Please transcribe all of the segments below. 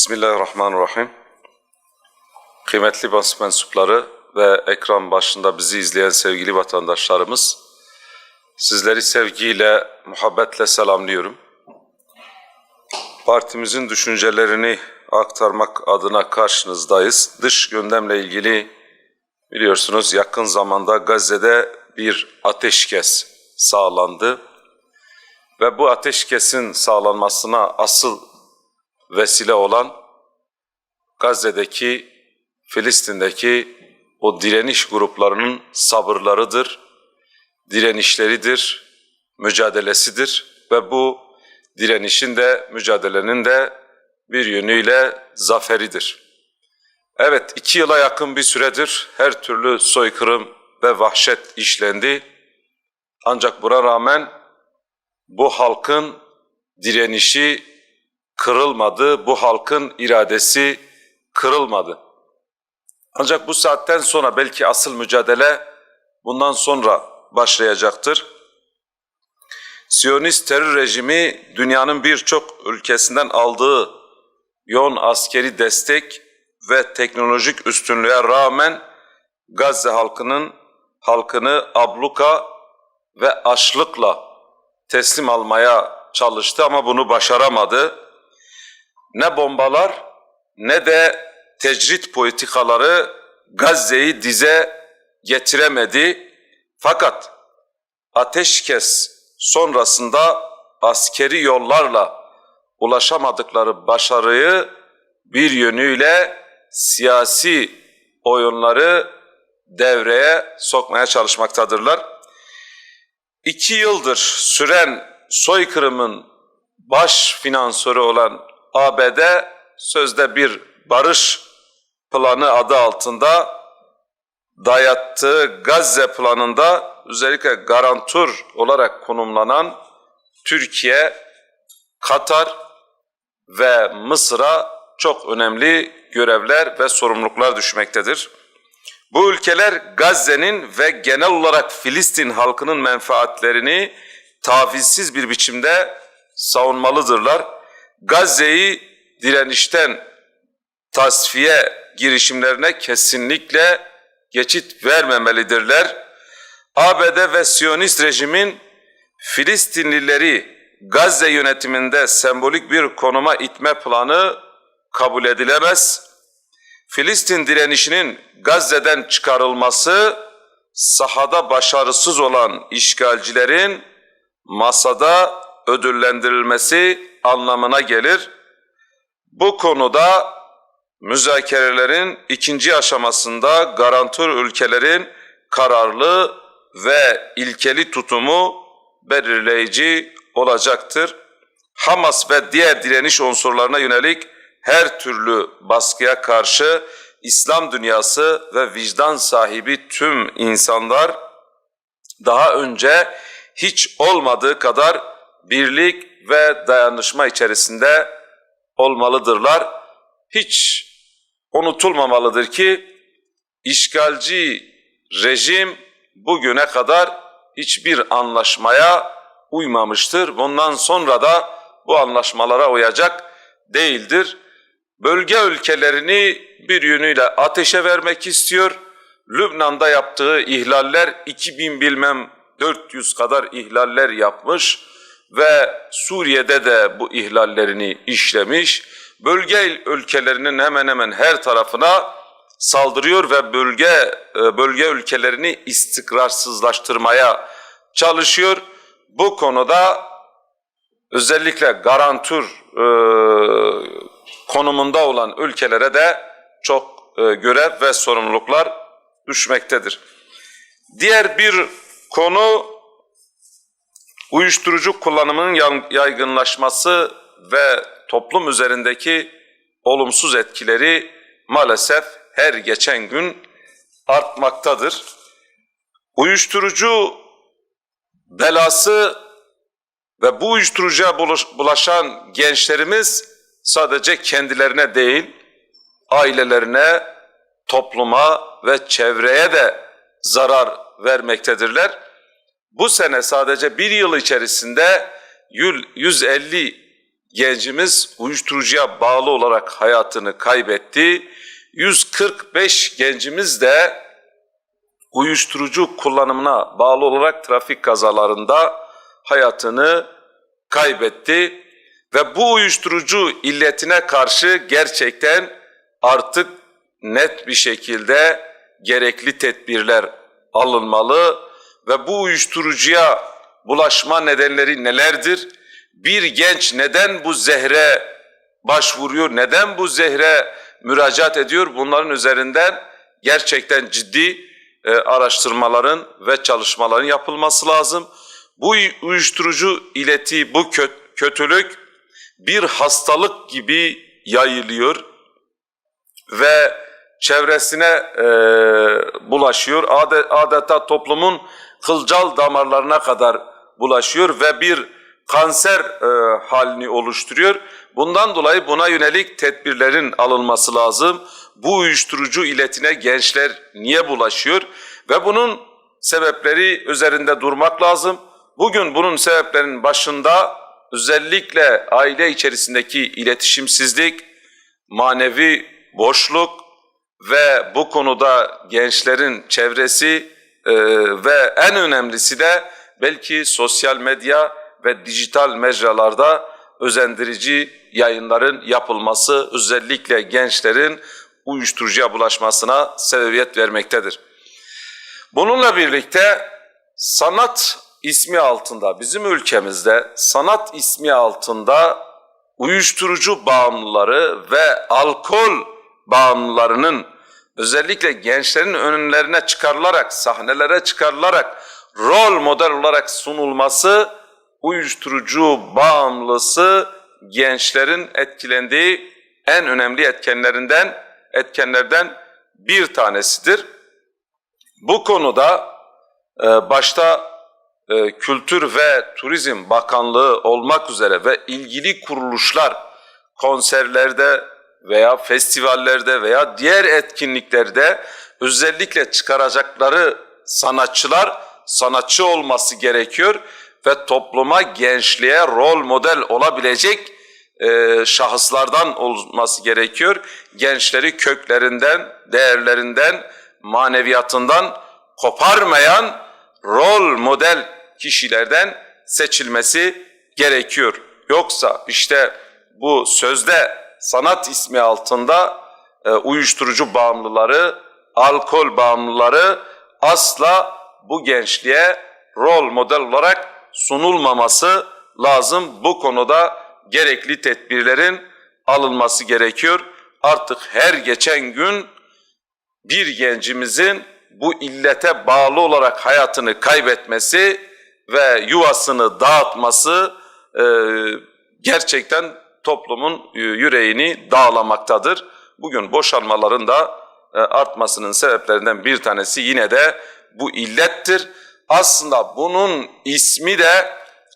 Bismillahirrahmanirrahim. Kıymetli basın mensupları ve ekran başında bizi izleyen sevgili vatandaşlarımız, sizleri sevgiyle, muhabbetle selamlıyorum. Partimizin düşüncelerini aktarmak adına karşınızdayız. Dış gündemle ilgili biliyorsunuz yakın zamanda Gazze'de bir ateşkes sağlandı ve bu ateşkesin sağlanmasına asıl vesile olan Gazze'deki, Filistin'deki o direniş gruplarının sabırlarıdır, direnişleridir, mücadelesidir ve bu direnişin de mücadelenin de bir yönüyle zaferidir. Evet iki yıla yakın bir süredir her türlü soykırım ve vahşet işlendi. Ancak buna rağmen bu halkın direnişi kırılmadı, bu halkın iradesi kırılmadı. Ancak bu saatten sonra belki asıl mücadele bundan sonra başlayacaktır. Siyonist terör rejimi dünyanın birçok ülkesinden aldığı yoğun askeri destek ve teknolojik üstünlüğe rağmen Gazze halkının halkını abluka ve açlıkla teslim almaya çalıştı ama bunu başaramadı. Ne bombalar ne de tecrit politikaları Gazze'yi dize getiremedi. Fakat ateşkes sonrasında askeri yollarla ulaşamadıkları başarıyı bir yönüyle siyasi oyunları devreye sokmaya çalışmaktadırlar. İki yıldır süren soykırımın baş finansörü olan ABD sözde bir barış planı adı altında dayattığı Gazze planında özellikle garantur olarak konumlanan Türkiye, Katar ve Mısır'a çok önemli görevler ve sorumluluklar düşmektedir. Bu ülkeler Gazze'nin ve genel olarak Filistin halkının menfaatlerini tavizsiz bir biçimde savunmalıdırlar. Gazze'yi direnişten tasfiye girişimlerine kesinlikle geçit vermemelidirler. ABD ve Siyonist rejimin Filistinlileri Gazze yönetiminde sembolik bir konuma itme planı kabul edilemez. Filistin direnişinin Gazze'den çıkarılması sahada başarısız olan işgalcilerin masada ödüllendirilmesi anlamına gelir. Bu konuda müzakerelerin ikinci aşamasında garantör ülkelerin kararlı ve ilkeli tutumu belirleyici olacaktır. Hamas ve diğer direniş unsurlarına yönelik her türlü baskıya karşı İslam dünyası ve vicdan sahibi tüm insanlar daha önce hiç olmadığı kadar birlik ve dayanışma içerisinde olmalıdırlar. Hiç unutulmamalıdır ki işgalci rejim bugüne kadar hiçbir anlaşmaya uymamıştır. Bundan sonra da bu anlaşmalara uyacak değildir. Bölge ülkelerini bir yönüyle ateşe vermek istiyor. Lübnan'da yaptığı ihlaller 2000 bilmem 400 kadar ihlaller yapmış ve Suriye'de de bu ihlallerini işlemiş. Bölge ülkelerinin hemen hemen her tarafına saldırıyor ve bölge bölge ülkelerini istikrarsızlaştırmaya çalışıyor. Bu konuda özellikle garantür e, konumunda olan ülkelere de çok e, görev ve sorumluluklar düşmektedir. Diğer bir konu uyuşturucu kullanımının yaygınlaşması ve toplum üzerindeki olumsuz etkileri maalesef her geçen gün artmaktadır. Uyuşturucu belası ve bu uyuşturucuya bulaşan gençlerimiz sadece kendilerine değil, ailelerine, topluma ve çevreye de zarar vermektedirler. Bu sene sadece bir yıl içerisinde 150 gencimiz uyuşturucuya bağlı olarak hayatını kaybetti. 145 gencimiz de uyuşturucu kullanımına bağlı olarak trafik kazalarında hayatını kaybetti ve bu uyuşturucu illetine karşı gerçekten artık net bir şekilde gerekli tedbirler alınmalı ve bu uyuşturucuya bulaşma nedenleri nelerdir? Bir genç neden bu zehre başvuruyor, neden bu zehre müracaat ediyor? Bunların üzerinden gerçekten ciddi e, araştırmaların ve çalışmaların yapılması lazım. Bu uyuşturucu ileti, bu kö- kötülük bir hastalık gibi yayılıyor ve çevresine e, bulaşıyor. Ade- adeta toplumun kılcal damarlarına kadar bulaşıyor ve bir kanser e, halini oluşturuyor. Bundan dolayı buna yönelik tedbirlerin alınması lazım. Bu uyuşturucu iletine gençler niye bulaşıyor ve bunun sebepleri üzerinde durmak lazım. Bugün bunun sebeplerinin başında özellikle aile içerisindeki iletişimsizlik, manevi boşluk ve bu konuda gençlerin çevresi e, ve en önemlisi de belki sosyal medya ve dijital mecralarda özendirici yayınların yapılması özellikle gençlerin uyuşturucuya bulaşmasına sebebiyet vermektedir. Bununla birlikte sanat ismi altında bizim ülkemizde sanat ismi altında uyuşturucu bağımlıları ve alkol bağımlılarının özellikle gençlerin önlerine çıkarılarak, sahnelere çıkarılarak rol model olarak sunulması uyuşturucu bağımlısı gençlerin etkilendiği en önemli etkenlerinden etkenlerden bir tanesidir. Bu konuda e, başta e, Kültür ve Turizm Bakanlığı olmak üzere ve ilgili kuruluşlar konserlerde veya festivallerde veya diğer etkinliklerde özellikle çıkaracakları sanatçılar sanatçı olması gerekiyor ve topluma gençliğe rol model olabilecek e, şahıslardan olması gerekiyor. Gençleri köklerinden, değerlerinden, maneviyatından koparmayan rol model kişilerden seçilmesi gerekiyor. Yoksa işte bu sözde sanat ismi altında e, uyuşturucu bağımlıları, alkol bağımlıları asla bu gençliğe rol model olarak sunulmaması lazım. Bu konuda gerekli tedbirlerin alınması gerekiyor. Artık her geçen gün bir gencimizin bu illete bağlı olarak hayatını kaybetmesi ve yuvasını dağıtması e, gerçekten toplumun e, yüreğini dağlamaktadır. Bugün boşanmaların da e, artmasının sebeplerinden bir tanesi yine de bu illettir. Aslında bunun ismi de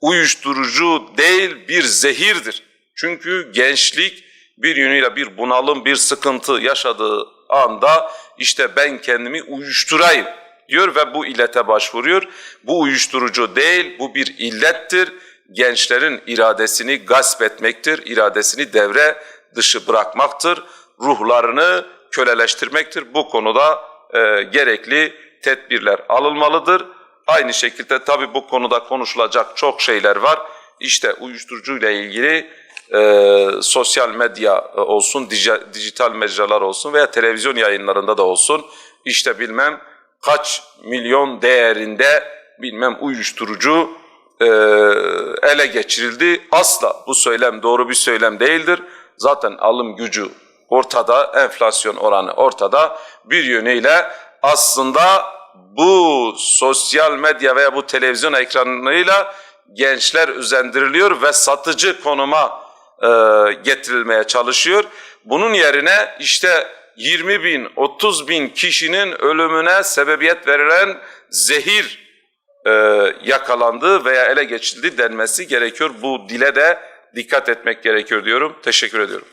uyuşturucu değil bir zehirdir. Çünkü gençlik bir yönüyle bir bunalım, bir sıkıntı yaşadığı anda işte ben kendimi uyuşturayım diyor ve bu illete başvuruyor. Bu uyuşturucu değil, bu bir illettir. Gençlerin iradesini gasp etmektir, iradesini devre dışı bırakmaktır, ruhlarını köleleştirmektir. Bu konuda e, gerekli tedbirler alınmalıdır. Aynı şekilde tabii bu konuda konuşulacak çok şeyler var. İşte uyuşturucu ile ilgili e, sosyal medya olsun, dij- dijital mecralar olsun veya televizyon yayınlarında da olsun. İşte bilmem kaç milyon değerinde bilmem uyuşturucu e, ele geçirildi. Asla bu söylem doğru bir söylem değildir. Zaten alım gücü ortada, enflasyon oranı ortada. Bir yönüyle aslında bu sosyal medya veya bu televizyon ekranıyla gençler üzendiriliyor ve satıcı konuma e, getirilmeye çalışıyor. Bunun yerine işte 20 bin, 30 bin kişinin ölümüne sebebiyet verilen zehir e, yakalandı veya ele geçirildi denmesi gerekiyor. Bu dile de dikkat etmek gerekiyor diyorum. Teşekkür ediyorum.